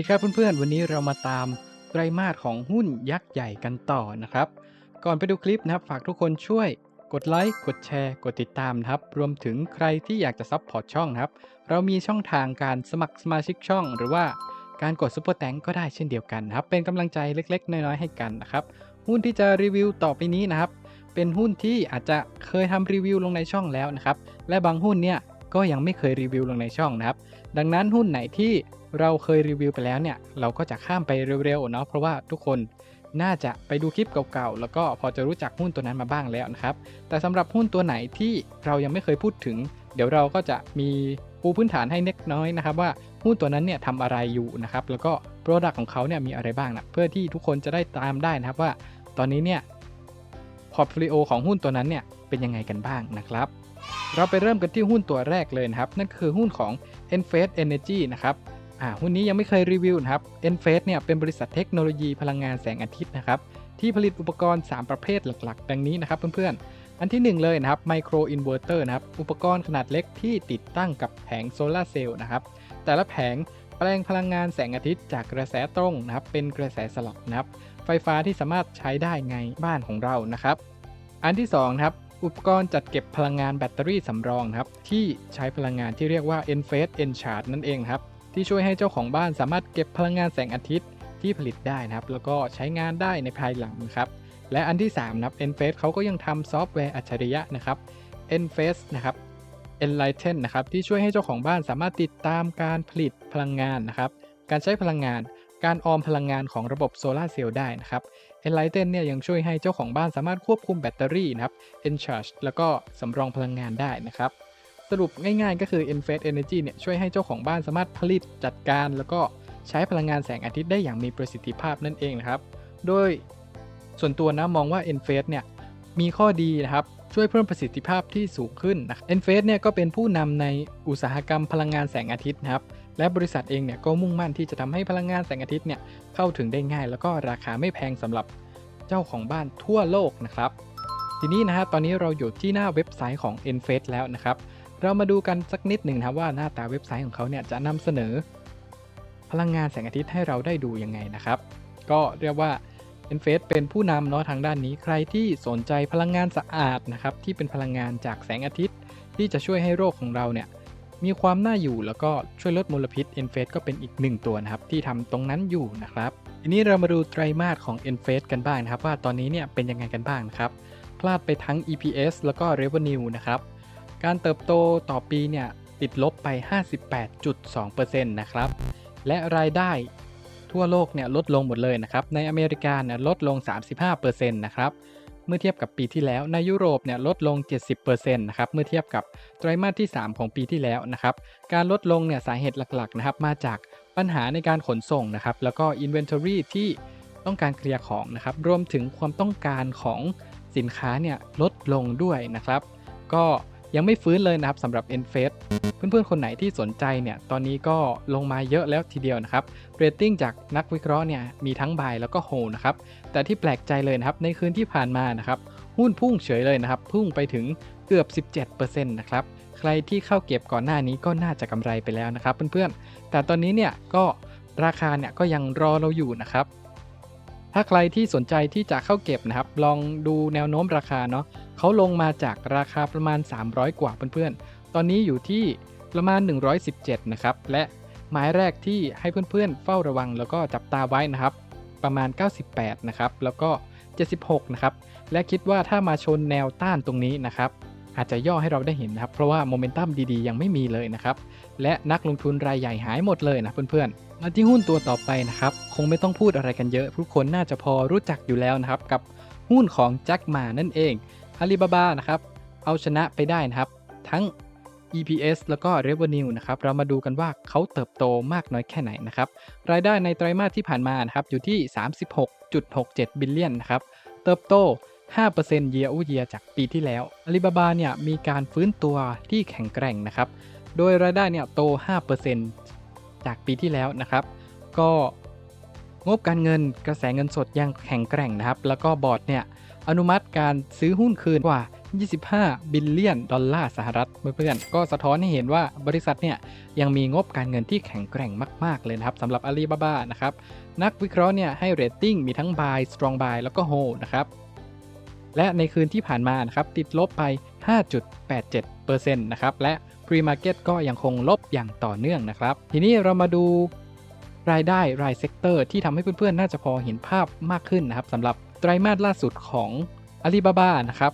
สวัสดีครับเพื่อนๆ วันนี้เรามาตามไตรมาสของหุ้นยักษ์ใหญ่กันต่อนะครับ ก่อนไปดูคลิปนะครับ ฝากทุกคนช่วยกดไลค์ กดแชร์ กดติดตามนะครับ รวมถึงใครที่อยากจะซับพอร์ตช่องนะครับ เรามีช่องทางการสมัครสมาชิกช่อง หรือว่าการกดซุปเปอร์แตงก็ได้เช่นเดียวกันนะครับ เป็นกำลังใจเล็กๆ น้อยๆ ให้กันนะครับ หุ้นที่จะรีวิวต่อไปนี้นะครับ เป็นหุ้นที่อาจจะเคยทำรีวิวลงในช่องแล้วนะครับ และบางหุ้นเนี่ยก็ยังไม่เคยรีวิวลงในช่องนะครับ ดังนั้นหุ้นไหนที่เราเคยรีวิวไปแล้วเนี่ย เราก็จะข้ามไปเร็วๆเนาะเพราะว่าทุกคนน่าจะไปดูคลิปเก่าๆ แล้วก็พอจะรู้จักหุ้นตัวนั้นมาบ้างแล้วนะครับ แต่สำหรับหุ้นตัวไหนที่เรายังไม่เคยพูดถึง เดี๋ยวเราก็จะมีปูพื้นฐานให้เล็กน้อยนะครับว่าหุ้นตัวนั้นเนี่ยทำอะไรอยู่นะครับ แล้วก็โปรดักต์ของเขาเนี่ยมีอะไรบ้างนะเพื่อที่ทุกคนจะได้ตามได้นะครับว่าตอนนี้เนี่ยพอร์ตโฟลิโอของหุ้นตัวนั้นเนี่ยเป็นยังไงกันบ้างนะครับ เราไปเริ่มกันที่หุ้นตัวแรกเลยนะครับ นั่นคือหุ้นของ n f a s e Energy นะครับอ่าหุ้นนี้ยังไม่เคยรีวิวนะครับ e n f a s e เนี่ยเป็นบริษัทเทคโนโลยีพลังงานแสงอาทิตย์นะครับที่ผลิตอุปกรณ์ 3 ประเภทหลักๆ ดังนี้นะครับเพื่อนๆ อันที่ 1 เลยนะครับไมโครอินเวอร์เตอร์นะครับอุปกรณ์ขนาดเล็กที่ติดตั้งกับแผงโซลาร์เซลล์นะครับแต่ละแผงแปลงพลังงานแสงอาทิตย์จากกระแสตรงนะครับเป็นกระแสสลับนะครับไฟฟ้าที่สามารถใช้ได้ในบ้านของเรานะครับ อันที่2นะครับ อุปกรณ์จัดเก็บพลังงานแบตเตอรี่สำรองครับ ที่ใช้พลังงานที่เรียกว่า e n f a s e Encharge นั่นเองครับ ที่ช่วยให้เจ้าของบ้านสามารถเก็บพลังงานแสงอาทิตย์ที่ผลิตได้นะครับ แล้วก็ใช้งานได้ในภายหลังครับ และอันที่3นะครับ e n f a s e เขาก็ยังทำซอฟต์แวร์อัจฉริยะนะครับ e n f a s e นะครับ Enlighten นะครับที่ช่วยให้เจ้าของบ้านสามารถติดตามการผลิตพลังงานนะครับ การใช้พลังงาน การออมพลังงานของระบบโซลาเซลล์ได้นะครับ Enlighten เนี่ยยังช่วยให้เจ้าของบ้านสามารถควบคุมแบตเตอรี่นะครับ Encharge แล้วก็สำรองพลังงานได้นะครับสรุปง่ายๆ ก็คือ e n f a s e Energy เนี่ยช่วยให้เจ้าของบ้านสามารถผลิตจัดการ แล้วก็ใช้พลังงานแสงอาทิตย์ได้อย่างมีประสิทธิภาพนั่นเองนะครับ โดยส่วนตัวนะมองว่า e n f a s e เนี่ยมีข้อดีนะครับช่วยเพิ่มประสิทธิภาพที่สูงขึ้นนะ e n f a s e เนี่ยก็เป็นผู้นำในอุตสาหกรรมพลังงานแสงอาทิตย์นะครับ และบริษัทเองเนี่ยก็มุ่งมั่นที่จะทำให้พลังงานแสงอาทิตย์เนี่ยเข้าถึงได้ง่าย แล้วก็ราคาไม่แพงสำหรับเจ้าของบ้านทั่วโลกนะครับทีนี้นะฮะตอนนี้เราอยู่ที่หน้าเว็บไซต์ของ e n f a s e แล้วนะครับ เรามาดูกันสักนิดหนึ่งนะว่าหน้าตาเว็บไซต์ของเขาเนี่ยจะนำเสนอ พลังงานแสงอาทิตย์ให้เราได้ดูยังไงนะครับ ก็เรียกว่า e n f a s e เป็นผู้นำเนาะทางด้านนี้ใครที่สนใจพลังงานสะอาดนะครับที่เป็นพลังงานจากแสงอาทิตย์ ที่จะช่วยให้โรคของเราเนี่ย มีความน่าอยู่แล้วก็ช่วยลดมลพิษ e n f a s e ก็เป็นอีกหนึ่งตัวนะครับที่ทำตรงนั้นอยู่นะครับทีนี้เรามาดูไตรมาสของ e n f a s e กันบ้างนะครับว่าตอนนี้เนี่ยเป็นยังไงกันบ้างนะครับพลาดไปทั้ง EPS แล้วก็ Revenue นะครับการเติบโตต่อปีเนี่ยติดลบไป 58.2%นะครับและรายได้ทั่วโลกเนี่ยลดลงหมดเลยนะครับในอเมริกาเนี่ยลดลง 35%นะครับ เมื่อเทียบกับปีที่แล้วในยุโรปเนี่ยลดลง 70%นะครับเมื่อเทียบกับไตรมาสที่ 3 ของปีที่แล้วนะครับการลดลงเนี่ยสาเหตุหลักๆนะครับมาจากปัญหาในการขนส่งนะครับแล้วก็ Inventory ที่ต้องการเคลียร์ของนะครับรวมถึงความต้องการของสินค้าเนี่ยลดลงด้วยนะครับ ก็ ยังไม่ฟื้นเลยนะครับสำหรับ e n f a s e เพื่อนๆ คนไหนที่สนใจเนี่ย ตอนนี้ก็ลงมาเยอะแล้วทีเดียวนะครับ เรตติ้งจากนักวิเคราะห์เนี่ยมีทั้งบายแล้วก็โฮนะครับ แต่ที่แปลกใจเลยนะครับ ในคืนที่ผ่านมานะครับ หุ้นพุ่งเฉยเลยนะครับ พุ่งไปถึงเกือบ 17%นะครับ ใครที่เข้าเก็บก่อนหน้านี้ก็น่าจะกำไรไปแล้วนะครับเพื่อนๆ แต่ตอนนี้เนี่ยก็ราคาเนี่ยก็ยังรอเราอยู่นะครับ ถ้าใครที่สนใจที่จะเข้าเก็บนะครับ ลองดูแนวโน้มราคาเนาะเขาลงมาจากราคาประมาณ 300 กว่าเพื่อนๆ ตอนนี้อยู่ที่ประมาณ 117 นะครับ และหมายแรกที่ให้เพื่อนๆ เฝ้าระวังแล้วก็จับตาไว้นะครับ ประมาณ 98 นะครับ แล้วก็ 76 นะครับ และคิดว่าถ้ามาชนแนวต้านตรงนี้นะครับ อาจจะย่อให้เราได้เห็นนะครับ เพราะว่าโมเมนตัมดีๆ ยังไม่มีเลยนะครับ และนักลงทุนรายใหญ่หายหมดเลยนะเพื่อนๆ มาที่หุ้นตัวต่อไปนะครับ คงไม่ต้องพูดอะไรกันเยอะ ทุกคนน่าจะพอรู้จักอยู่แล้วนะครับ กับหุ้นของแจ็คหมานั่นเองอาลีบาบานะครับเอาชนะไปได้นะครับ ทั้ง EPS แล้วก็ Revenue นะครับ เรามาดูกันว่าเขาเติบโตมากน้อยแค่ไหนนะครับ รายได้ในไตรมาสที่ผ่านมานะครับ อยู่ที่ 36.67 บิลเลียนนะครับ เติบโต 5% year over year จากปีที่แล้ว Alibaba เนี่ยมีการฟื้นตัวที่แข็งแกร่งนะครับ โดยรายได้เนี่ยโต 5%จากปีที่แล้วนะครับ ก็งบการเงินกระแสเงินสดยังแข็งแกร่งนะครับ แล้วก็บอร์ดเนี่ยอนุมัติการซื้อหุ้นคืนกว่า 25 บิลเลียนดอลลาร์สหรัฐเพื่อนๆก็สะท้อนให้เห็นว่าบริษัทเนี่ยยังมีงบการเงินที่แข็งแกร่งมาก ๆ เลยนะครับสำหรับอาลีบาบานะครับ นักวิเคราะห์เนี่ยให้เรตติ้งมีทั้ง buy strong buy แล้วก็ hold นะครับ และในคืนที่ผ่านมานะครับติดลบไป 5.87%นะครับและ pre-market ก็ยังคงลบอย่างต่อเนื่องนะครับ ทีนี้เรามาดูรายได้รายเซกเตอร์ที่ทำให้เพื่อนๆ น่าจะพอเห็นภาพมากขึ้นนะครับสำหรับไตรมาสล่าสุดของอาลีบาบานะครับ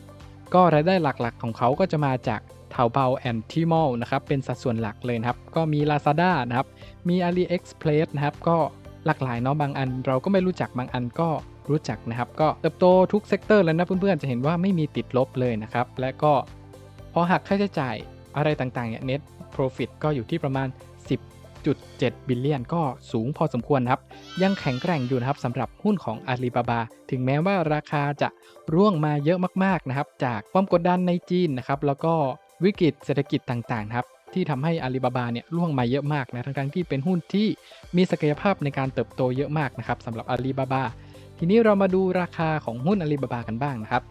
ก็รายได้หลักๆของเขาก็จะมาจากเถาเบาแอนทีมอลนะครับเป็นสัดส่วนหลักเลยนะครับ ก็มี Lazada นะครับมี AliExpress นะครับก็หลากหลายเนาะบางอันเราก็ไม่รู้จักบางอันก็ รู้จักนะครับ ก็เติบโตทุกเซกเตอร์แล้วนะเพื่อนๆ จะเห็นว่าไม่มีติดลบเลยนะครับ และก็พอหักค่าใช้จ่ายอะไรต่างๆเนี่ย net profit ก็อยู่ที่ประมาณ 10.7 บิลเลียน ก็สูงพอสมควรครับ ยังแข็งแกร่งอยู่นะครับสำหรับหุ้นของอาลีบาบา ถึงแม้ว่าราคาจะร่วงมาเยอะมากๆนะครับ จากความกดดันในจีนนะครับ แล้วก็วิกฤตเศรษฐกิจต่างๆครับที่ทำให้อาลีบาบาเนี่ยร่วงมาเยอะมากนะทั้งๆที่เป็นหุ้นที่มีศักยภาพในการเติบโตเยอะมากนะครับสำหรับอาลีบาบา ทีนี้เรามาดูราคาของหุ้นอาลีบาบากันบ้างนะครับ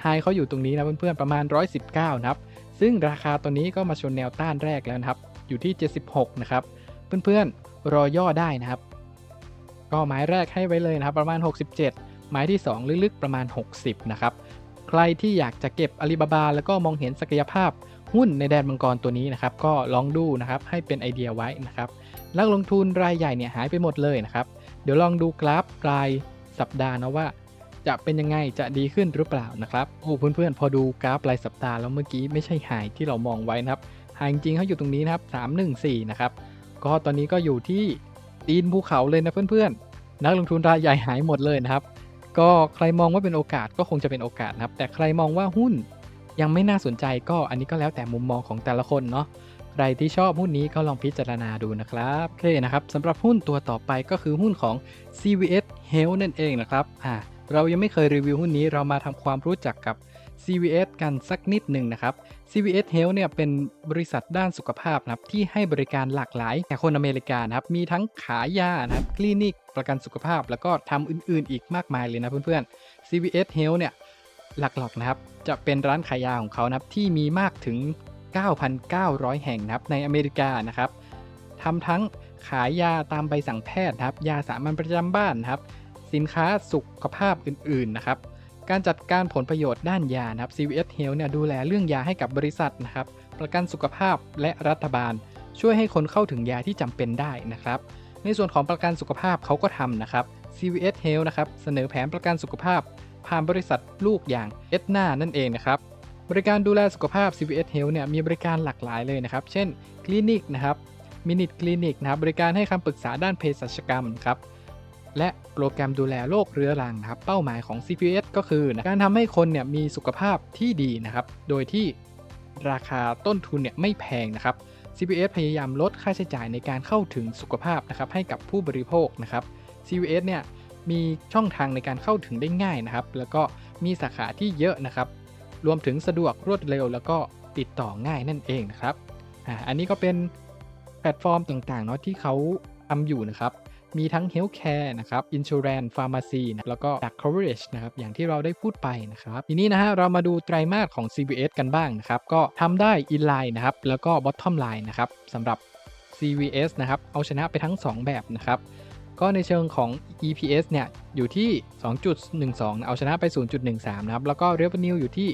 ไฮเขาอยู่ตรงนี้นะเพื่อนๆประมาณ 119นะครับ ซึ่งราคาตัวนี้ก็มาชนแนวต้านแรกแล้วนะครับ อยู่ที่ 76 นะครับ เพื่อนๆรอย่อได้นะครับ ก็หมายแรกให้ไว้เลยนะครับ ประมาณ 67 หมายที่ 2 ลึกๆประมาณ 60 นะครับ ใครที่อยากจะเก็บอาลีบาบาแล้วก็มองเห็นศักยภาพหุ้นในแดนมังกรตัวนี้นะครับ ก็ลองดูนะครับให้เป็นไอเดียไว้นะครับนักลงทุนรายใหญ่เนี่ยหายไปหมดเลยนะครับ เดี๋ยวลองดูกราฟราย สัปดาห์นะว่า จะเป็นยังไงจะดีขึ้นหรือเปล่านะครับโอ้เพื่อนๆ พอดูกราฟรายสัปดาห์แล้วเมื่อกี้ไม่ใช่หายที่เรามองไว้นะครับหายจริงๆเขาอยู่ตรงนี้นะครับ314นะครับก็ตอนนี้ก็อยู่ที่ตีนภูเขาเลยนะเพื่อนๆ นักลงทุนรายใหญ่หายหมดเลยนะครับ ก็ใครมองว่าเป็นโอกาสก็คงจะเป็นโอกาสนะครับ แต่ใครมองว่าหุ้นยังไม่น่าสนใจก็อันนี้ก็แล้วแต่มุมมองของแต่ละคนเนาะ รที่ชอบหุ้นนี้ก็ลองพิจารณาดูนะครับโอเคนะครับสำหรับหุ้นตัวต่อไปก็คือหุ้นของ CVS Health นั่นเองนะครับอ่าเรายังไม่เคยรีวิวหุ้นนี้เรามาทำความรู้จักกับ CVS กันสักนิดหนึ่งนะครับ CVS Health เนี่ยเป็นบริษัทด้านสุขภาพนะครับที่ให้บริการหลากหลายแก่คนอเมริกานะครับมีทั้งขายยานะครับคลินิกประกันสุขภาพ แล้วก็ทำอื่นๆ อีกมากมายเลยนะเพื่อนๆ CVS Health เนี่ยหลักๆนะครับจะเป็นร้านขายยาของเขานะครับที่มีมากถึง 9,900 แห่งนะครับในอเมริกานะครับทำทั้งขายยาตามใบสั่งแพทย์นะครับ ยาสามัญประจำบ้านนะครับ สินค้าสุขภาพอื่นๆนะครับ การจัดการผลประโยชน์ด้านยานะครับ CVS Health เนี่ยดูแลเรื่องยาให้กับบริษัทนะครับ ประกันสุขภาพและรัฐบาล ช่วยให้คนเข้าถึงยาที่จำเป็นได้นะครับ ในส่วนของประกันสุขภาพเขาก็ทำนะครับ CVS Health นะครับเสนอแผนประกันสุขภาพผ่านบริษัทลูกอย่าง e t n a นั่นเองนะครับ บริการดูแลสุขภาพ CVS Health เนี่ยมีบริการหลากหลายเลยนะครับ เช่น คลินิกนะครับ มินิทคลินิกนะครับบริการให้คำปรึกษาด้านเภสัชกรรมครับและโปรแกรมดูแลโรคเรื้อรังนะครับเป้าหมายของ CPS ก็คือนะการทำให้คนเนี่ยมีสุขภาพที่ดีนะครับ โดยที่ราคาต้นทุนเนี่ยไม่แพงนะครับ CPS พยายามลดค่าใช้จ่ายในการเข้าถึงสุขภาพนะครับให้กับผู้บริโภคนะครับ CPS เนี่ยมีช่องทางในการเข้าถึงได้ง่ายนะครับ แล้วก็มีสาขาที่เยอะนะครับ รวมถึงสะดวกรวดเร็ว แล้วก็ติดต่อง่ายนั่นเองนะครับอ่าอันนี้ก็เป็นแพลตฟอร์มต่างๆเนาะที่เขาทำอยู่นะครับ มีทั้ง Healthcare นะครับ Insurance Pharmacy นะแล้วก็ Dark Coverage นะครับ อย่างที่เราได้พูดไปนะครับ ทีนี้นะฮะ เรามาดูไตรมาสของ CVS กันบ้างนะครับ ก็ทำได้ inline นะครับ แล้วก็ bottom line นะครับสำหรับ CVS นะครับ เอาชนะไปทั้ง 2 แบบนะครับ ก็ในเชิงของ EPS เนี่ย อยู่ที่ 2.12 เอาชนะไป 0.13 นะครับ แล้วก็ Revenue อยู่ที่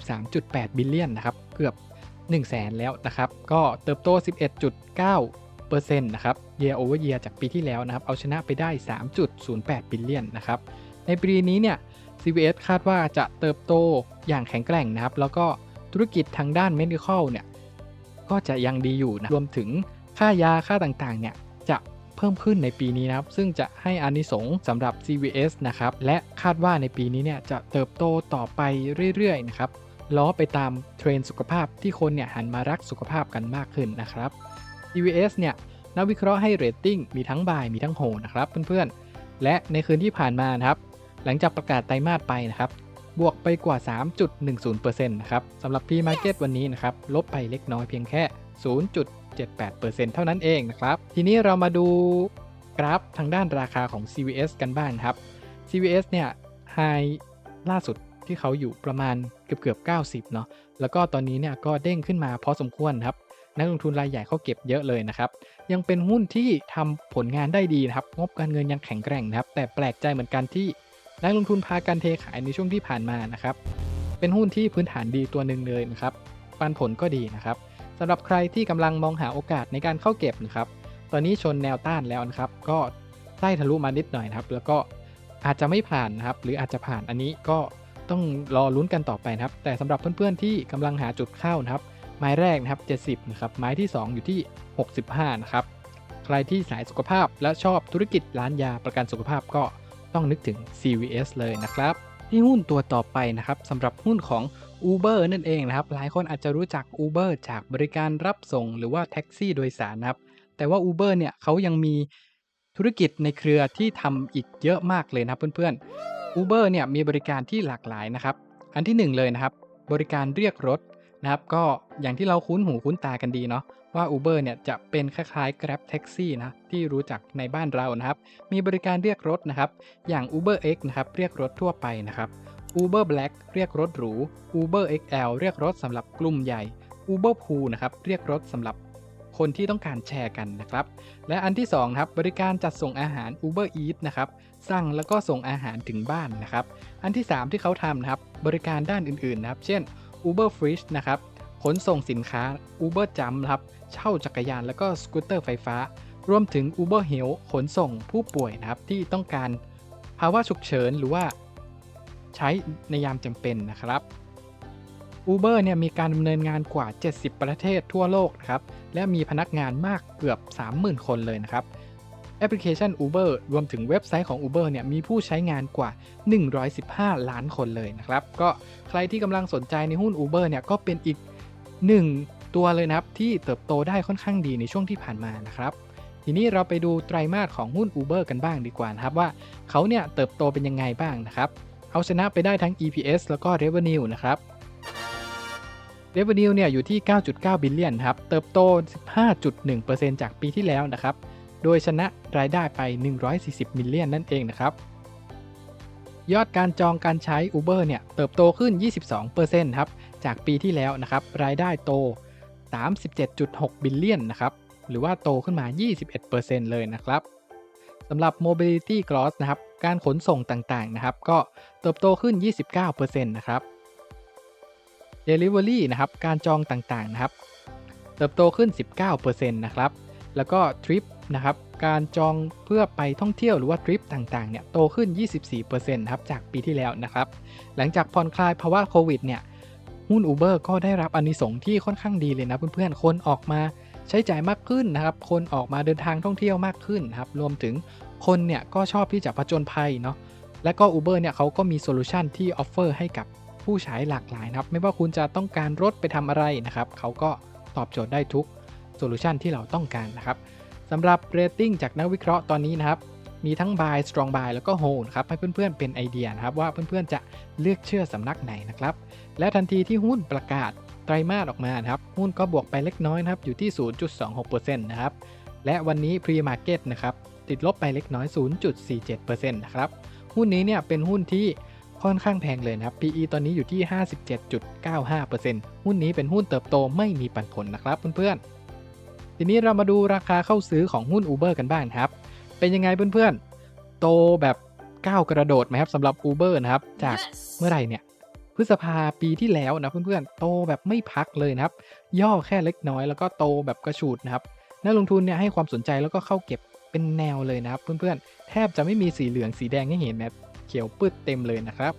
93.8 บิลเลียนนะครับ เกือบ 1 แสนแล้วนะครับ ก็เติบโต 11.9เปอร์เซ็นต์นะครับ year over year จากปีที่แล้วนะครับ เอาชนะไปได้ 3.08 บิลเลียนนะครับ ในปีนี้เนี่ย CVS คาดว่าจะเติบโตอย่างแข็งแกร่งนะครับ แล้วก็ธุรกิจทางด้าน medical เนี่ย ก็จะยังดีอยู่นะ รวมถึงค่ายาค่าต่างๆ เนี่ย เพิ่มขึ้นในปีนี้นะครับ ซึ่งจะให้อานิสงส์สำหรับ CVS นะครับ และคาดว่าในปีนี้เนี่ยจะเติบโตต่อไปเรื่อยๆนะครับล้อไปตามเทรนสุขภาพที่คนเนี่ยหันมารักสุขภาพกันมากขึ้นนะครับ EVS เนี่ยนักวิเคราะห์ให้เรตติ้งมีทั้งบายมีทั้งโฮนะครับเพื่อนๆ และในคืนที่ผ่านมานะครับ หลังจากประกาศไตรมาสไปนะครับ บวกไปกว่า 3.10%นะครับสำหรับ P-Market วันนี้นะครับ ลบไปเล็กน้อยเพียงแค่ 0.78%เท่านั้นเองนะครับ ทีนี้เรามาดูกราฟทางด้านราคาของ CVS กันบ้างครับ CVS เนี่ยไฮล่าสุดที่เขาอยู่ประมาณเกือบเกือบ90 เนาะ แล้วก็ตอนนี้เนี่ยก็เด้งขึ้นมาพอสมควรครับ นักลงทุนรายใหญ่เขาเก็บเยอะเลยนะครับ ยังเป็นหุ้นที่ทำผลงานได้ดีนะครับ งบการเงินยังแข็งแกร่งนะครับ แต่แปลกใจเหมือนกันที่นักลงทุนพากันเทขายในช่วงที่ผ่านมานะครับ เป็นหุ้นที่พื้นฐานดีตัวหนึ่งเลยนะครับ ปันผลก็ดีนะครับ สำหรับใครที่กำลังมองหาโอกาสในการเข้าเก็บนะครับ ตอนนี้ชนแนวต้านแล้วนะครับ ก็ใต้ทะลุมานิดหน่อยนะครับ แล้วก็อาจจะไม่ผ่านนะครับ หรืออาจจะผ่านอันนี้ก็ต้องรอลุ้นกันต่อไปนะครับ แต่สำหรับเพื่อนๆที่กำลังหาจุดเข้านะครับ ไม้แรกนะครับ 70 นะครับ ไม้ที่ 2 อยู่ที่ 65 นะครับ ใครที่สายสุขภาพและชอบธุรกิจร้านยาประกันสุขภาพก็ต้องนึกถึง CVS เลยนะครับ ที่หุ้นตัวต่อไปนะครับสำหรับหุ้นของ Uber นั่นเองนะครับ หลายคนอาจจะรู้จัก Uber จากบริการรับส่งหรือว่าแท็กซี่โดยสารนะครับ แต่ว่า Uber เนี่ยเขายังมีธุรกิจในเครือที่ทำอีกเยอะมากเลยนะเพื่อนๆ Uber เนี่ยมีบริการที่หลากหลายนะครับ อันที่หนึ่งเลยนะครับ บริการเรียกรถนะครับ ก็อย่างที่เราคุ้นหูคุ้นตากันดีเนาะ ว่า Uber เนี่ยจะเป็นคล้ายๆ Grab Taxi นะที่รู้จักในบ้านเรานะครับ มีบริการเรียกรถนะครับ อย่าง Uber X นะครับเรียกรถทั่วไปนะครับ Uber Black เรียกรถหรู Uber XL เรียกรถสำหรับกลุ่มใหญ่ Uber Pool นะครับเรียกรถสำหรับคนที่ต้องการแชร์กันนะครับ และอันที่2ครับบริการจัดส่งอาหาร Uber Eats นะครับสั่งแล้วก็ส่งอาหารถึงบ้านนะครับ อันที่ 3 ที่เขาทำนะครับบริการด้านอื่นๆนะครับ เช่น Uber Fridge นะครับ ขนส่งสินค้า Uber Jump นะครับ เช่าจักรยานแล้วก็สกูตเตอร์ไฟฟ้า รวมถึง Uber h e a l ขนส่งผู้ป่วยนะครับ ที่ต้องการภาวะฉุกเฉินหรือว่าใช้ในยามจำเป็นนะครับ Uber เนี่ยมีการดำเนินงานกว่า 70 ประเทศทั่วโลกนะครับ และมีพนักงานมากเกือบ 30,000 คนเลยนะครับแอปพลิเคชัน Uber รวมถึงเว็บไซต์ของ Uber เนี่ยมีผู้ใช้งานกว่า 115 ล้านคนเลยนะครับ ก็ใครที่กำลังสนใจในหุ้น Uber เนี่ยก็เป็นอีก หนึ่งตัวเลยนะครับที่เติบโตได้ค่อนข้างดีในช่วงที่ผ่านมานะครับ ทีนี้เราไปดูไตรมาสของหุ้น Uber กันบ้างดีกว่านะครับว่าเขาเนี่ยเติบโตเป็นยังไงบ้างนะครับ เอาชนะไปได้ทั้ง EPS แล้วก็ Revenue นะครับ Revenue เนี่ยอยู่ที่ 9.9 บิลเลียนครับ เติบโต 15.1%จากปีที่แล้วนะครับ โดยชนะรายได้ไป 140 มิลเลียนนั่นเองนะครับ ยอดการจองการใช้ Uber เนี่ยเติบโตขึ้น 22%ครับ จากปีที่แล้วนะครับรายได้โต 37.6 บิลเลียนนะครับหรือว่าโตขึ้นมา 21%เลยนะครับสำหรับ Mobility Gross นะครับการขนส่งต่างๆนะครับ ก็เติบโตขึ้น 29%นะครับ Delivery นะครับการจองต่างๆนะครับ เติบโตขึ้น 19%นะครับแล้วก็ทริปนะครับการจองเพื่อไปท่องเที่ยวหรือว่าทริปต่างๆเนี่ยโตขึ้น 24%นะครับจากปีที่แล้วนะครับ หลังจากผ่อนคลายภาวะโควิดเนี่ย หุ้น Uber ก็ได้รับอนิสงส์ที่ค่อนข้างดีเลยนะเพื่อนๆ คนออกมาใช้จ่ายมากขึ้นนะครับ คนออกมาเดินทางท่องเที่ยวมากขึ้นครับ รวมถึงคนเนี่ยก็ชอบที่จะผจญภัยเนาะ และก็ Uber เนี่ยเขาก็มีโซลูชันที่ออฟเฟอร์ให้กับผู้ใช้หลากหลายนะครับ ไม่ว่าคุณจะต้องการรถไปทำอะไรนะครับ เขาก็ตอบโจทย์ได้ทุกโซลูชันที่เราต้องการนะครับสำหรับเรตติ้งจากนักวิเคราะห์ตอนนี้นะครับ มีทั้ง buy strong buy แล้วก็ hold ครับให้เพื่อนๆเป็นไอเดียนะครับว่าเพื่อนๆจะเลือกเชื่อสำนักไหนนะครับและทันทีที่หุ้นประกาศไตรมาสออกมาครับหุ้นก็บวกไปเล็กน้อยนะครับอยู่ที่ 0.26%นะครับและวันนี้ pre market นะครับติดลบไปเล็กน้อย 0.47%นะครับหุ้นนี้เนี่ยเป็นหุ้นที่ค่อนข้างแพงเลยนะครับ PE ตอนนี้อยู่ที่ 57.95%หุ้นนี้เป็นหุ้นเติบโตไม่มีปันผลนะครับเพื่อนๆ ทีนี้เรามาดูราคาเข้าซื้อของหุ้น Uber กันบ้างครับ เป็นยังไงเพื่อนๆ โตแบบก้าวกระโดดไหมครับสำหรับ Uber นะครับ จากเมื่อไหร่เนี่ย พฤษภาปีที่แล้วนะเพื่อนๆ โตแบบไม่พักเลยนะครับ ย่อแค่เล็กน้อยแล้วก็โตแบบกระฉูดนะครับนักลงทุนเนี่ยให้ความสนใจแล้วก็เข้าเก็บเป็นแนวเลยนะครับ เพื่อนๆ แทบจะไม่มีสีเหลืองสีแดงให้เห็นนะเขียวปืดเต็มเลยนะครับ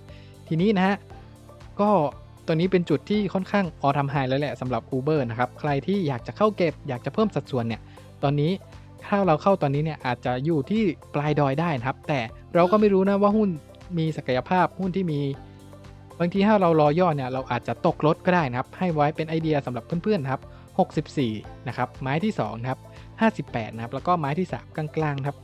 ทีนี้นะฮะก็ตัวนี้เป็นจุดที่ค่อนข้างออทำไฮแล้วแหละสำหรับ Uber นะครับ ใครที่อยากจะเข้าเก็บอยากจะเพิ่มสัดส่วนเนี่ย ตอนนี้ ถ้าเราเข้าตอนนี้เนี่ยอาจจะอยู่ที่ปลายดอยได้นะครับ แต่เราก็ไม่รู้นะว่าหุ้นมีศักยภาพหุ้นที่มีบางทีถ้าเรารอย่อเนี่ยเราอาจจะตกรถก็ได้นะครับ ให้ไว้เป็นไอเดียสำหรับเพื่อนๆนะครับ64 นะครับ ไม้ที่2นะครับ58 นะครับ แล้วก็ไม้ที่ 3 กลางๆครับ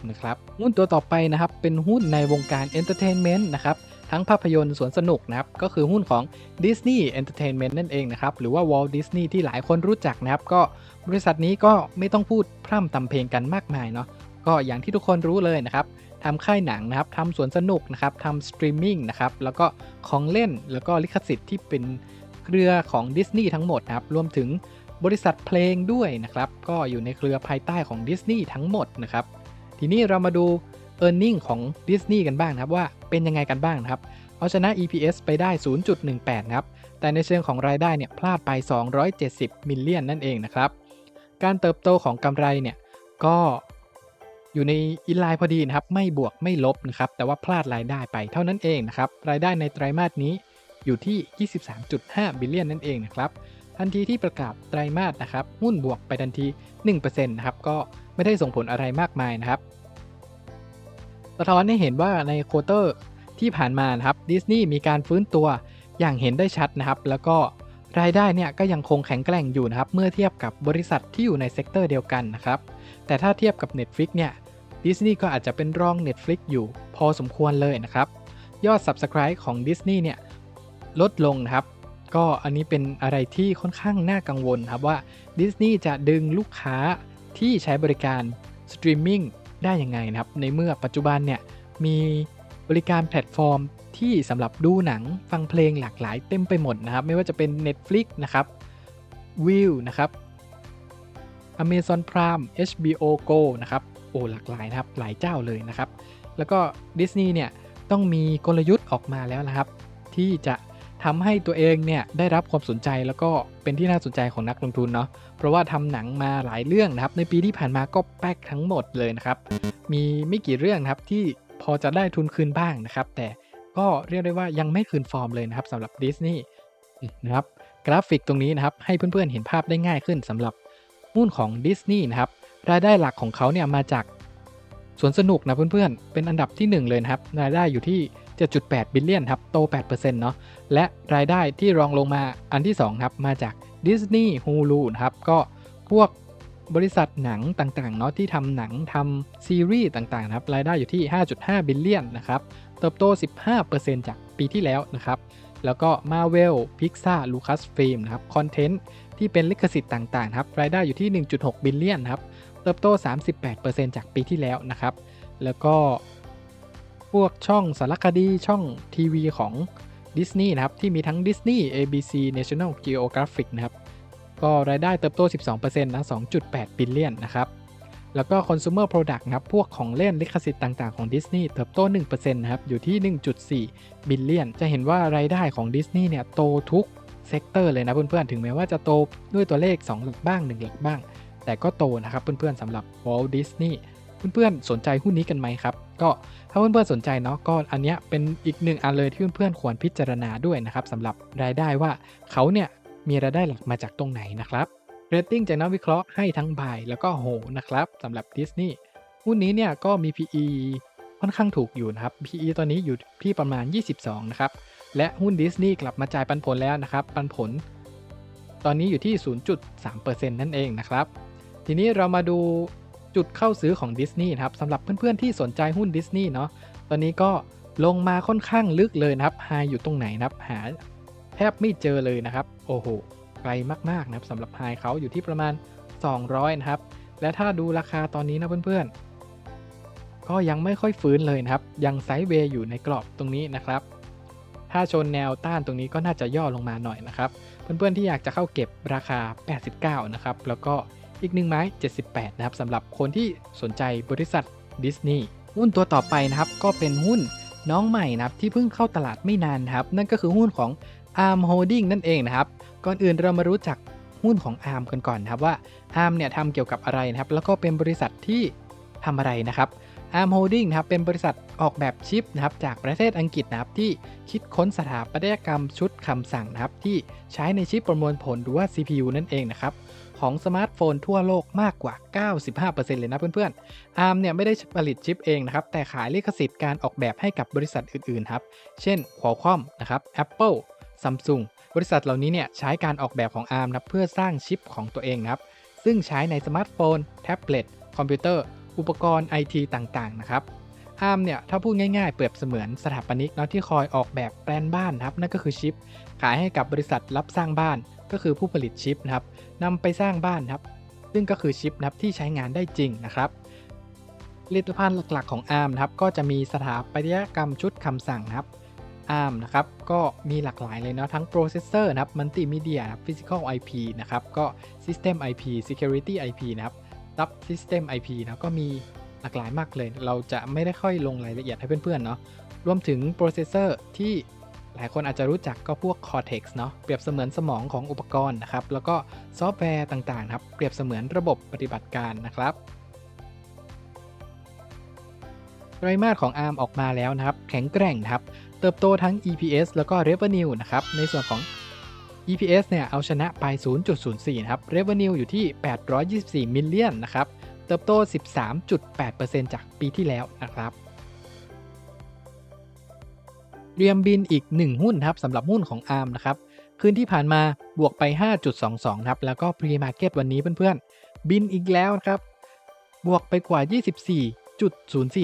50 นะครับ หุ้นตัวต่อไปนะครับ เป็นหุ้นในวงการเอนเตอร์เทนเมนต์นะครับ ทั้งภาพยนตร์สวนสนุกนะครับ ก็คือหุ้นของ Disney Entertainment นั่นเองนะครับ หรือว่า Walt Disney ที่หลายคนรู้จักนะครับ ก็บริษัทนี้ก็ไม่ต้องพูดพร่ำทำเพลงกันมากมายเนาะก็ก็อย่างที่ทุกคนรู้เลยนะครับทำค่ายหนังนะครับทำสวนสนุกนะครับทำสตรีมมิ่งนะครับ แล้วก็ของเล่น แล้วก็ลิขสิทธิ์ที่เป็นเครือของดิสนีย์ทั้งหมดนะครับ รวมถึงบริษัทเพลงด้วยนะครับ ก็อยู่ในเครือภายใต้ของดิสนีย์ทั้งหมดนะครับ ทีนี้เรามาดู e a r n i n g ของดิสนีย์กันบ้างนะครับว่าเป็นยังไงกันบ้างนะครับ เอาชนะ EPS ไปได้ 0.18 นะครับ แต่ในเชิงของรายได้เนี่ยพลาดไป 270 มิลเลียนนั่นเองนะครับ การเติบโตของกำไรเนี่ยก็อยู่ในอินไลน์พอดีนะครับ ไม่บวกไม่ลบนะครับ แต่ว่าพลาดรายได้ไปเท่านั้นเองนะครับ รายได้ในไตรมาสนี้อยู่ที่ 23.5 บิลเลียนนั่นเองนะครับทันทีที่ประกาศไตรมาสนะครับหุ้นบวกไปทันที 1%นะครับก็ไม่ได้ส่งผลอะไรมากมายนะครับ สะท้อนให้เห็นว่าในโควเตอร์ที่ผ่านมานะครับดิสนีย์มีการฟื้นตัวอย่างเห็นได้ชัดนะครับ แล้วก็รายได้เนี่ยก็ยังคงแข็งแกร่งอยู่นะครับ เมื่อเทียบกับบริษัทที่อยู่ในเซกเตอร์เดียวกันนะครับ แต่ถ้าเทียบกับ Netflix เนี่ยดิสนีย์ก็อาจจะเป็นรอง Netflix อยู่พอสมควรเลยนะครับ ยอด Subscribe ของ Disney เนี่ยลดลงนะครับ ก็อันนี้เป็นอะไรที่ค่อนข้างน่ากังวลครับว่า Disney จะดึงลูกค้าที่ใช้บริการสตรีมมิ่ง ได้ยังไงนะครับ ในเมื่อปัจจุบันเนี่ยมีบริการแพลตฟอร์มที่สำหรับดูหนังฟังเพลงหลากหลายเต็มไปหมดนะครับ ไม่ว่าจะเป็น Netflix นะครับ v i e นะครับ Amazon Prime HBO Go นะครับโอ้หลากหลายนะครับหลายเจ้าเลยนะครับ แล้วก็ Disney เนี่ยต้องมีกลยุทธ์ออกมาแล้วนะครับ ที่จะ ทำให้ตัวเองเนี่ยได้รับความสนใจแล้วก็เป็นที่น่าสนใจของนักลงทุนเนาะเพราะว่าทำหนังมาหลายเรื่องนะครับ ในปีที่ผ่านมาก็แป๊กทั้งหมดเลยนะครับ มีไม่กี่เรื่องครับที่พอจะได้ทุนคืนบ้างนะครับ แต่ก็เรียกได้ว่ายังไม่คืนฟอร์มเลยนะครับสำหรับดิสนีย์นะครับกราฟิกตรงนี้นะครับให้เพื่อนๆเห็นภาพได้ง่ายขึ้นสำหรับหุ้นของดิสนีย์นะครับรายได้หลักของเขาเนี่ยมาจาก สวนสนุกนะเพื่อนๆ เป็นอันดับที่ 1 เลยนะครับ รายได้อยู่ที่ 7.8 บิลเลียนครับ โต 8%เนาะ และรายได้ที่รองลงมาอันที่2ครับ มาจาก Disney Hulu นะครับ ก็พวกบริษัทหนังต่างๆ เนาะที่ทำหนังทำซีรีส์ต่างๆ ครับ รายได้อยู่ที่ 5.5 บิลเลียนนะครับ เติบโต 15%จากปีที่แล้วนะครับ แล้วก็ Marvel Pixar Lucasfilm นะครับ คอนเทนต์ที่เป็นลิขสิทธิ์ต่างๆ ครับ รายได้อยู่ที่ 1.6 บิลเลียนครับ เติบโต 38%จากปีที่แล้วนะครับ แล้วก็พวกช่องสารคดีช่องทีวีของดิสนีย์นะครับ ที่มีทั้ง Disney ABC National Geographic นะครับ ก็รายได้เติบโต 12%นะ 2.8 บิลเลียนนะครับ แล้วก็ consumer product นะครับ พวกของเล่นลิขสิทธิ์ต่าง ๆ ของดิสนีย์เติบโต 1%นะครับ อยู่ที่ 1.4 บิลเลียน จะเห็นว่ารายได้ของดิสนีย์เนี่ยโตทุกเซกเตอร์เลยนะเพื่อนๆ ถึงแม้ว่าจะโตด้วยตัวเลข 2 หลักบ้าง 1 หลักบ้าง แต่ก็โตนะครับเพื่อนๆสำหรับ Walt Disney เพื่อนๆสนใจหุ้นนี้กันไหมครับ ก็ถ้าเพื่อนๆสนใจเนาะก็อันเนี้ยเป็นอีกหนึ่งอันเลยที่เพื่อนๆควรพิจารณาด้วยนะครับสำหรับรายได้ว่าเขาเนี่ยมีรายได้หลักมาจากตรงไหนนะครับเรตติ้งจากนักวิเคราะห์ให้ทั้งบายแล้วก็โหนะครับสำหรับดิสนีย์หุ้นนี้เนี่ยก็มี PE ค่อนข้างถูกอยู่นะครับ PE ตอนนี้อยู่ที่ประมาณ 22 นะครับ และหุ้นดิสนีย์กลับมาจ่ายปันผลแล้วนะครับ ปันผล ตอนนี้อยู่ที่ 0.3%นั่นเองนะครับ ทีนี้เรามาดูจุดเข้าซื้อของดิสนีย์นะครับสำหรับเพื่อนๆที่สนใจหุ้นดิสนีย์เนาะตอนนี้ก็ลงมาค่อนข้างลึกเลยนะครับไฮอยู่ตรงไหนนะครับหาแทบไม่เจอเลยนะครับ โอ้โหไกลมากๆนะครับสำหรับไฮเขาอยู่ที่ประมาณ 200 นะครับ และถ้าดูราคาตอนนี้นะเพื่อนๆ ก็ยังไม่ค่อยฟื้นเลยนะครับ ยังไซด์เวย์อยู่ในกรอบตรงนี้นะครับ ถ้าชนแนวต้านตรงนี้ก็น่าจะย่อลงมาหน่อยนะครับ เพื่อนๆที่อยากจะเข้าเก็บราคา 89 นะครับ แล้วก็ อีกหนึ่งไม้ 78 นะครับสำหรับคนที่สนใจบริษัทดิสนีย์หุ้นตัวต่อไปนะครับก็เป็นหุ้นน้องใหม่นะครับที่เพิ่งเข้าตลาดไม่นานครับ นั่นก็คือหุ้นของ ARM Holding นั่นเองนะครับ ก่อนอื่นเรามารู้จักหุ้นของ ARM กันก่อนนะครับว่า ARM เนี่ยทำเกี่ยวกับอะไรนะครับ แล้วก็เป็นบริษัทที่ทำอะไรนะครับ ARM Holding นะครับเป็นบริษัทออกแบบชิปนะครับจากประเทศอังกฤษนะครับที่คิดค้นสถาปัตยกรรมชุดคำสั่งนะครับที่ใช้ในชิปประมวลผลหรือว่า CPU นั่นเองนะครับ ของสมาร์ทโฟนทั่วโลกมากกว่า 95%เลยนะเพื่อนๆ ARM เนี่ยไม่ได้ผลิตชิปเองนะครับ แต่ขายลิขสิทธิ์การออกแบบให้กับบริษัทอื่นๆครับ เช่น Qualcomm นะครับ Apple Samsung บริษัทเหล่านี้เนี่ยใช้การออกแบบของ ARM นะเพื่อสร้างชิปของตัวเองนะครับ ซึ่งใช้ในสมาร์ทโฟน แท็บเล็ต คอมพิวเตอร์ อุปกรณ์ไอทีต่างๆ นะครับ ARM เนี่ย ถ้าพูดง่ายๆ เปรียบเสมือนสถาปนิกเนาะที่คอยออกแบบแปลนบ้านครับ นั่นก็คือชิป ขายให้กับบริษัทรับสร้างบ้าน ก็คือผู้ผลิตชิปนะครับนำไปสร้างบ้านครับ ซึ่งก็คือชิปนะครับที่ใช้งานได้จริงนะครับผลิตภัณฑ์หลักๆของ ARM นะครับก็จะมีสถาปัตยกรรมชุดคำสั่งนะครับ ARM นะครับก็มีหลากหลายเลยเนาะทั้งโปรเซสเซอร์นะครับมัลติมีเดียนะครับ Physical IP นะครับก็ System IP Security IP นะครับ Sub System IP นะก็มีหลากหลายมากเลย เราจะไม่ได้ค่อยลงรายละเอียดให้เพื่อนๆเนาะรวมถึงโปรเซสเซอร์ที่ หลายคนอาจจะรู้จักก็พวก Cortex เนาะเปรียบเสมือนสมองของอุปกรณ์นะครับ แล้วก็ซอฟต์แวร์ต่างๆครับ เปรียบเสมือนระบบปฏิบัติการนะครับไตรมาสของ ARM ออกมาแล้วนะครับ แข็งแกร่งครับ เติบโตทั้ง EPS แล้วก็ Revenue นะครับ ในส่วนของ EPS เนี่ย เอาชนะไป 0.04 นะครับ Revenue อยู่ที่ 824 มิลเลียนนะครับ เติบโต 13.8%จากปีที่แล้วนะครับ เรียมบินอีก 1 หุ้นครับสำหรับหุ้นของ ARM นะครับคืนที่ผ่านมาบวกไป 5.22 ครับ แล้วก็ Pre Market วันนี้เพื่อนๆ บินอีกแล้วครับ บวกไปกว่า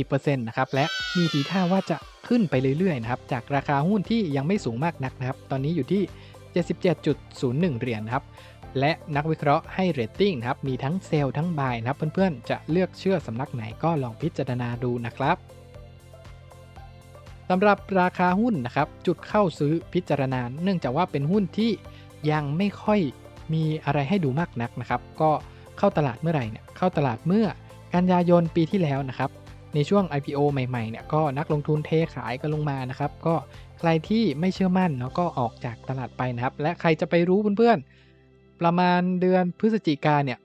24.04%นะครับ และมีทีท่าว่าจะขึ้นไปเรื่อยๆ นะครับ จากราคาหุ้นที่ยังไม่สูงมากนักนะครับ ตอนนี้อยู่ที่ 77.01 เหรียญครับ และนักวิเคราะห์ให้เรตติ้งครับ มีทั้งเซลล์ทั้งบายนะครับ เพื่อนๆ จะเลือกเชื่อสำนักไหนก็ลองพิจารณาดูนะครับ สำหรับราคาหุ้นนะครับ จุดเข้าซื้อพิจารณา เนื่องจากว่าเป็นหุ้นที่ยังไม่ค่อยมีอะไรให้ดูมากนักนะครับ ก็เข้าตลาดเมื่อไหร่เนี่ยเข้าตลาดเมื่อกันยายนปีที่แล้วนะครับ ในช่วง IPO ใหม่ๆเนี่ยก็นักลงทุนเทขายกันลงมานะครับ ก็ใครที่ไม่เชื่อมั่นเนาะก็ออกจากตลาดไปนะครับ และใครจะไปรู้เพื่อนๆประมาณเดือนพฤศจิกาเนี่ย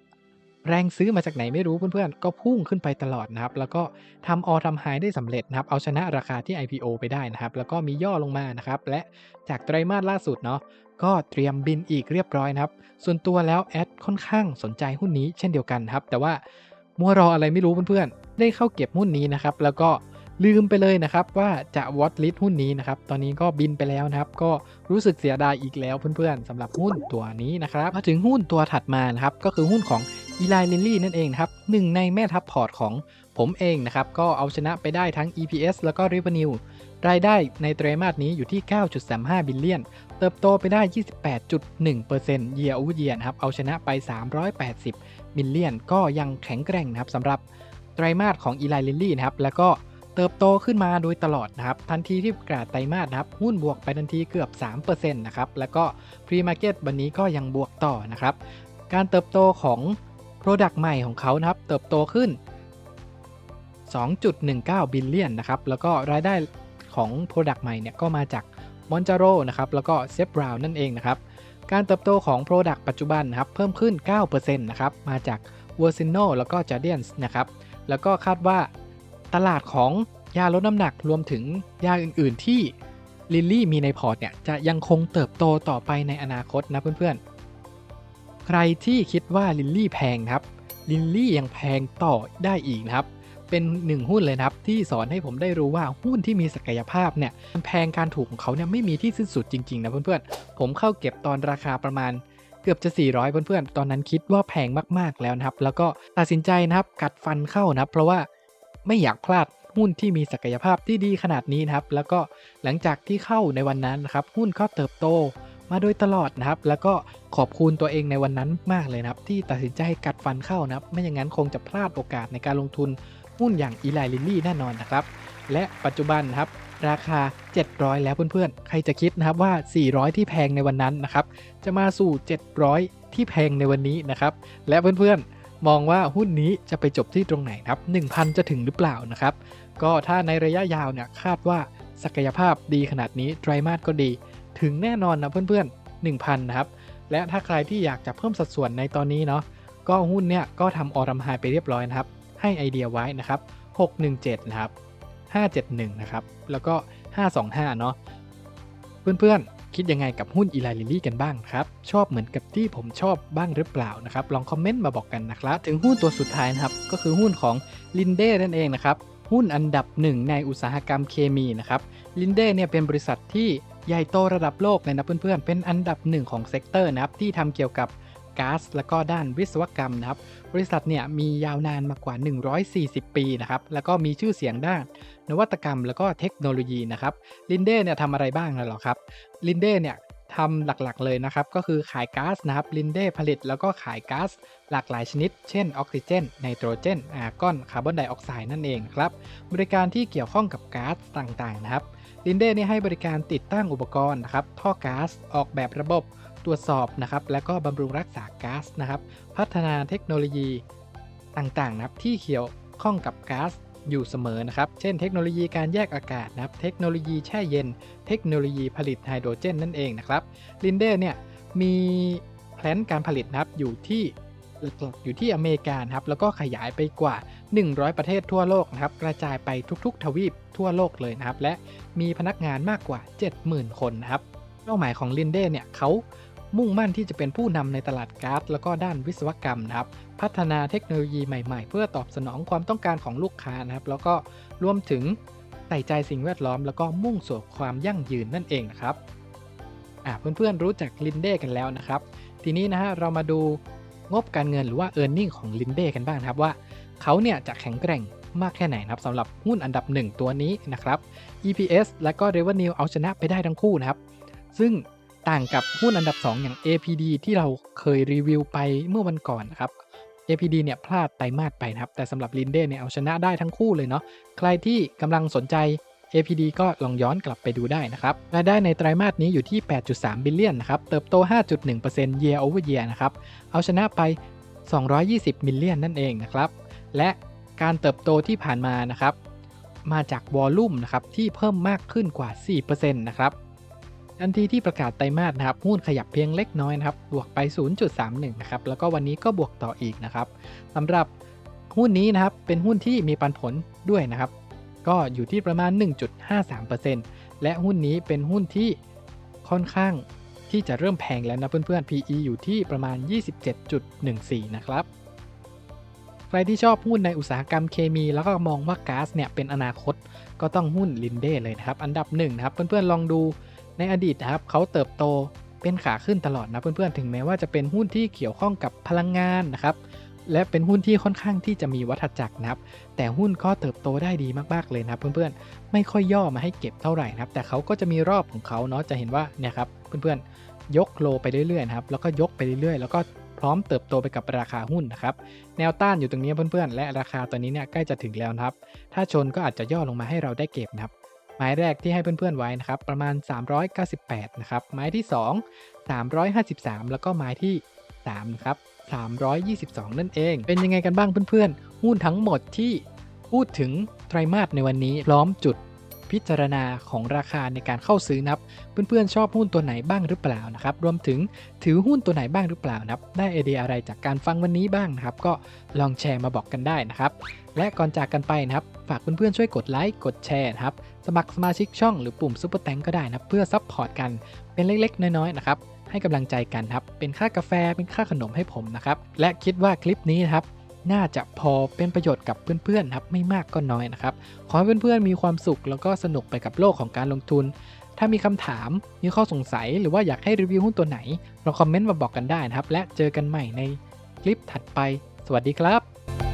แรงซื้อมาจากไหนไม่รู้เพื่อนๆ ก็พุ่งขึ้นไปตลอดนะครับ แล้วก็ทำออทำไฮได้สำเร็จนะครับ เอาชนะราคาที่ IPO ไปได้นะครับ แล้วก็มีย่อลงมานะครับ และจากไตรมาสล่าสุดเนาะ ก็เตรียมบินอีกเรียบร้อยนะครับ ส่วนตัวแล้วแอดค่อนข้างสนใจหุ้นนี้เช่นเดียวกันครับ แต่ว่ามัวรออะไรไม่รู้เพื่อนๆ ได้เข้าเก็บหุ้นนี้นะครับ แล้วก็ ลืมไปเลยนะครับว่าจะวอตลิสหุ้นนี้นะครับ ตอนนี้ก็บินไปแล้วนะครับ ก็รู้สึกเสียดายอีกแล้วเพื่อนๆสำหรับหุ้นตัวนี้นะครับ มาถึงหุ้นตัวถัดมานะครับ ก็คือหุ้นของอีไลลินลี่นั่นเองครับหนึ่งในแม่ทัพพอร์ตของผมเองนะครับ ก็เอาชนะไปได้ทั้ง EPS แล้วก็ Revenue รายได้ในไตรมาสนี้อยู่ที่ 9.35 บิลเลียน เติบโตไปได้ 28.1% year over year นครับ เอาชนะไป 380 มิลเลียน ก็ยังแข็งแกร่งนะครับสำหรับไตรมาสของ Eli Lilly นะครับ แล้วก็ เติบโตขึ้นมาโดยตลอดนะครับ ทันทีที่ประกาศไตรมาสนะครับ หุ้นบวกไปทันทีเกือบ 3%นะครับ แล้วก็ Pre Market วันนี้ก็ยังบวกต่อนะครับ การเติบโตของ Product ใหม่ของเขานะครับ เติบโตขึ้น 2.19 บิลเลียนนะครับ แล้วก็รายได้ของ Product ใหม่เนี่ยก็มาจาก m o n j a r o นะครับ แล้วก็ s e b r o w n นั่นเองนะครับ การเติบโตของ Product ปัจจุบันนะครับ เพิ่มขึ้น 9%นะครับ มาจาก v e r s i n o แล้วก็ j a d i a n s นะครับ แล้วก็คาดว่า ตลาดของยาลดน้ำหนักรวมถึงยาอื่น ๆ ที่ลิลลี่มีในพอร์ตเนี่ยจะยังคงเติบโตต่อไปในอนาคตนะเพื่อนๆ ใครที่คิดว่าลิลลี่แพงครับลิลลี่ยังแพงต่อได้อีกนะครับ เป็นหนึ่งหุ้นเลยนะครับ ที่สอนให้ผมได้รู้ว่าหุ้นที่มีศักยภาพเนี่ยมันแพงการถูกของเขาเนี่ยไม่มีที่สิ้นสุดจริง ๆ นะเพื่อนๆ ผมเข้าเก็บตอนราคาประมาณเกือบจะ 400 เพื่อนๆ ตอนนั้นคิดว่าแพงมากๆแล้วนะครับ แล้วก็ตัดสินใจนะครับกัดฟันเข้านะครับ เพราะว่า ไม่อยากพลาดหุ้นที่มีศักยภาพที่ดีขนาดนี้นะครับ แล้วก็หลังจากที่เข้าในวันนั้นนะครับ หุ้นก็เติบโตมาโดยตลอดนะครับ แล้วก็ขอบคุณตัวเองในวันนั้นมากเลยนะครับ ที่ตัดสินใจกัดฟันเข้านะครับ ไม่อย่างนั้นคงจะพลาดโอกาสในการลงทุนหุ้นอย่างอีไลลิลลี่แน่นอนนะครับ และปัจจุบันนะครับราคา 700 แล้วเพื่อนๆ ใครจะคิดนะครับว่า 400 ที่แพงในวันนั้นนะครับ จะมาสู่ 700 ที่แพงในวันนี้นะครับ และเพื่อนๆ มองว่าหุ้นนี้จะไปจบที่ตรงไหนครับ 1,000 จะถึงหรือเปล่านะครับ ก็ถ้าในระยะยาวเนี่ยคาดว่าศักยภาพดีขนาดนี้ไตรมาสก็ดี ถึงแน่นอนนะเพื่อนๆ 1,000 นะครับ และถ้าใครที่อยากจะเพิ่มสัดส่วนในตอนนี้เนาะก็หุ้นเนี่ยก็ทำออรัมไฮไปเรียบร้อยนะครับ ให้ไอเดียไว้นะครับ 617 นะครับ 571 นะครับ แล้วก็ 525 เนาะเพื่อนๆ คิดยังไงกับหุ้นอีไลลิลี่กันบ้างครับ ชอบเหมือนกับที่ผมชอบบ้างหรือเปล่านะครับ ลองคอมเมนต์มาบอกกันนะครับ ถึงหุ้นตัวสุดท้ายนะครับ ก็คือหุ้นของลินเดนั่นเองนะครับ หุ้นอันดับหนึ่งในอุตสาหกรรมเคมีนะครับลินเดเนี่ยเป็นบริษัทที่ใหญ่โตระดับโลกเลยนะเพื่อนๆ เป็นอันดับหนึ่งของเซกเตอร์นะครับที่ทำเกี่ยวกับก๊าซและก็ด้านวิศวกรรมนะครับ บริษัทเนี่ยมียาวนานมากว่า 140 ปีนะครับ แล้วก็มีชื่อเสียงด้านนวัตกรรมแล้วก็เทคโนโลยีนะครับลินเด้เนี่ยทำอะไรบ้างนะหรอครับลินเด้เนี่ยทำหลักๆเลยนะครับ ก็คือขายก๊าซนะครับลินเด้ผลิตแล้วก็ขายก๊าซหลากหลายชนิด เช่นออกซิเจนไนโตรเจนอาร์กอนคาร์บอนไดออกไซด์นั่นเองครับบริการที่เกี่ยวข้องกับก๊าซต่างๆนะครับลินเด้นี่ให้บริการติดตั้งอุปกรณ์นะครับท่อก๊าซออกแบบระบบตรวจสอบนะครับและก็บำรุงรักษาก๊าซนะครับ พัฒนาเทคโนโลยีต่างๆนะครับที่เกี่ยวข้องกับก๊าซ อยู่เสมอนะครับ เช่นเทคโนโลยีการแยกอากาศนะครับ เทคโนโลยีแช่เย็น เทคโนโลยีผลิตไฮโดรเจนนั่นเองนะครับลินเดเนี่ยมีแผนการผลิตนะครับอยู่ที่อยู่ที่อเมริกาครับแล้วก็ขยายไปกว่า 100 ประเทศทั่วโลกนะครับกระจายไปทุกๆ ทวีปทั่วโลกเลยนะครับ และมีพนักงานมากกว่า 70,000 คนนะครับเป้าหมายของลินเดเนี่ยเขา มุ่งมั่นที่จะเป็นผู้นำในตลาดก๊าซแล้วก็ด้านวิศวกรรมนะครับ พัฒนาเทคโนโลยีใหม่ๆ เพื่อตอบสนองความต้องการของลูกค้านะครับ แล้วก็รวมถึงใส่ใจสิ่งแวดล้อม แล้วก็มุ่งสู่ความยั่งยืนนั่นเองนะครับอ่าเพื่อนๆรู้จักลินเด้กันแล้วนะครับ ทีนี้นะฮะเรามาดูงบการเงินหรือว่า e a r n i n g ของลินเด้กันบ้างครับว่าเขาเนี่ยจะแข็งแกร่งมากแค่ไหนนะครับสำหรับหุ้นอันดับ 1 ตัวนี้นะครับ EPS และก็ Revenue เอาชนะไปได้ทั้งคู่นะครับ ซึ่ง ต่างกับหุ้นอันดับ 2 อย่าง APD ที่เราเคยรีวิวไปเมื่อวันก่อนนะครับ APD เนี่ยพลาดไตรมาสไปนะครับ แต่สำหรับ l i n d e เนี่ยเอาชนะได้ทั้งคู่เลยเนาะ ใครที่กำลังสนใจ APD ก็ลองย้อนกลับไปดูได้นะครับ รายได้ในไตรมาสนี้อยู่ที่ 8.3 บิลเลียนนะครับ เติบโต 5.1% year over year นะครับ เอาชนะไป 220 มิลเลียนนั่นเองนะครับ และการเติบโตที่ผ่านมานะครับ มาจากวอลลุ่มนะครับที่เพิ่มมากขึ้นกว่า 4%นะครับ ทันทีที่ประกาศไตรมาสนะครับหุ้นขยับเพียงเล็กน้อยนะครับบวกไป 0.31 นะครับแล้วก็วันนี้ก็บวกต่ออีกนะครับสำหรับหุ้นนี้นะครับเป็นหุ้นที่มีปันผลด้วยนะครับ ก็อยู่ที่ประมาณ 1.53%และหุ้นนี้เป็นหุ้นที่ค่อนข้างที่จะเริ่มแพงแล้วนะเพื่อนๆ PE อยู่ที่ประมาณ 27.14 นะครับ ใครที่ชอบหุ้นในอุตสาหกรรมเคมี แล้วก็มองว่าก๊าซเนี่ยเป็นอนาคตก็ต้องหุ้นลินเด้เลยนะครับ อันดับหนึ่งนะครับเพื่อนๆลองดู ในอดีตนะครับเขาเติบโตเป็นขาขึ้นตลอดนะเพื่อนๆ ถึงแม้ว่าจะเป็นหุ้นที่เกี่ยวข้องกับพลังงานนะครับ และเป็นหุ้นที่ค่อนข้างที่จะมีวัฏจักรนะครับ แต่หุ้นก็เติบโตได้ดีมากๆเลยนะเพื่อนๆ ไม่ค่อยย่อมาให้เก็บเท่าไหร่นะครับ แต่เขาก็จะมีรอบของเขาเนาะ จะเห็นว่าเนี่ยครับเพื่อนๆ ยกโลไปเรื่อยๆนะครับ แล้วก็ยกไปเรื่อยๆ แล้วก็พร้อมเติบโตไปกับราคาหุ้นนะครับ แนวต้านอยู่ตรงนี้เพื่อนๆ และราคาตัวนี้เนี่ยใกล้จะถึงแล้วนะครับ ถ้าชนก็อาจจะย่อลงมาให้เราได้เก็บนะครับ ไม้แรกที่ให้เพื่อนๆไว้นะครับ ประมาณ 398 นะครับ ไม้ที่ 2 353 แล้วก็ไม้ที่3นะครับ322 นั่นเอง เป็นยังไงกันบ้างเพื่อนๆ หุ้นทั้งหมดที่พูดถึงไตรมาสในวันนี้ พร้อมจุดพิจารณาของราคาในการเข้าซื้อนับ เพื่อนๆ ชอบหุ้นตัวไหนบ้างหรือเปล่านะครับ รวมถึงถือหุ้นตัวไหนบ้างหรือเปล่านะครับ ได้ไอเดียอะไรจากการฟังวันนี้บ้างนะครับ ก็ลองแชร์มาบอกกันได้นะครับ และก่อนจากกันไปนะครับ ฝากเพื่อนๆ ช่วยกดไลค์ กดแชร์นะครับ สมัครสมาชิกช่องหรือปุ่มซุปเปอร์แตงก็ได้นะเพื่อซับพอร์ตกันเป็นเล็กๆ น้อยๆนะครับให้กำลังใจกันครับเป็นค่ากาแฟเป็นค่าขนมให้ผมนะครับและคิดว่าคลิปนี้นะครับน่าจะพอเป็นประโยชน์กับเพื่อนๆครับไม่มากก็น้อยนะครับขอให้เพื่อนๆมีความสุขแล้วก็สนุกไปกับโลกของการลงทุน ถ้ามีคำถามมีข้อสงสัยหรือว่าอยากให้รีวิวหุ้นตัวไหนลองคอมเมนต์มาบอกกันได้นะครับ และเจอกันใหม่ในคลิปถัดไป สวัสดีครับ